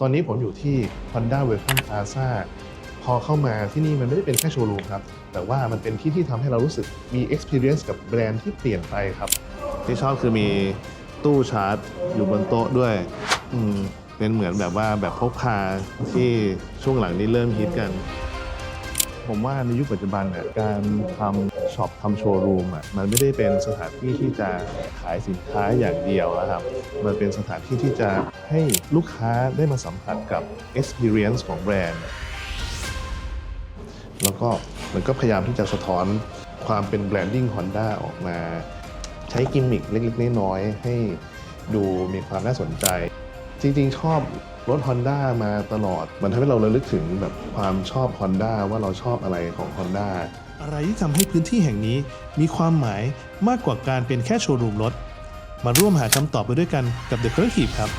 ตอนนี้ผมอยู่ที่ Honda Welcome Plaza พอเข้ามาที่นี่มันไม่ได้เป็นแค่โชว์รูมครับ แต่ว่ามันเป็นที่ที่ทำให้เรารู้สึกมี experience กับแบรนด์ที่เปลี่ยนไปครับ ที่ชอบคือมีตู้ชาร์จอยู่บนโต๊ะด้วย อืมเป็นเหมือนแบบว่าแบบพกพาที่ช่วงหลังนี้เริ่มฮิตกัน ผมว่าในยุคปัจจุบันเนี่ยการทำช็อปทำโชว์รูมอะมันไม่ได้เป็นสถานที่ที่จะขายสินค้าอย่างเดียวนะครับ มันเป็นสถานที่ที่จะให้ลูกค้าได้มาสัมผัสกับ experience ของแบรนด์ แล้วก็มันก็พยายามที่จะสะท้อนความเป็นแบรนดิ้ง Honda ออกมา ใช้กิมมิคเล็กๆน้อยๆให้ดูมีความน่าสนใจ จริง ๆ ชอบรถ Honda มาตลอด มันทำให้เราระลึกถึงแบบความชอบ Honda ว่าเราชอบอะไรของ Honda อะไรที่ทำให้พื้นที่แห่งนี้มีความหมายมากกว่าการเป็นแค่โชว์รูมรถ มาร่วมหาคำตอบไปด้วยกันกับ The Collective ครับ